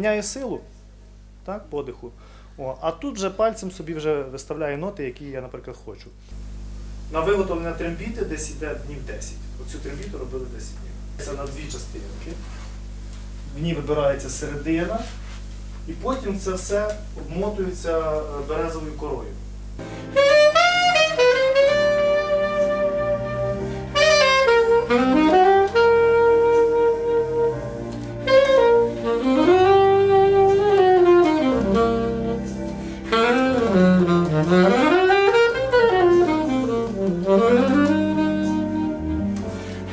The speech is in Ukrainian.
має силу, так, подиху. О, а тут вже пальцем собі вже виставляю ноти, які я, наприклад, хочу. На виготовлення трембіти десь йде днів 10. Оцю трембіту робили 10 днів. Це на дві частинки. В ній вибирається середина, і потім це все обмотується е, березовою корою.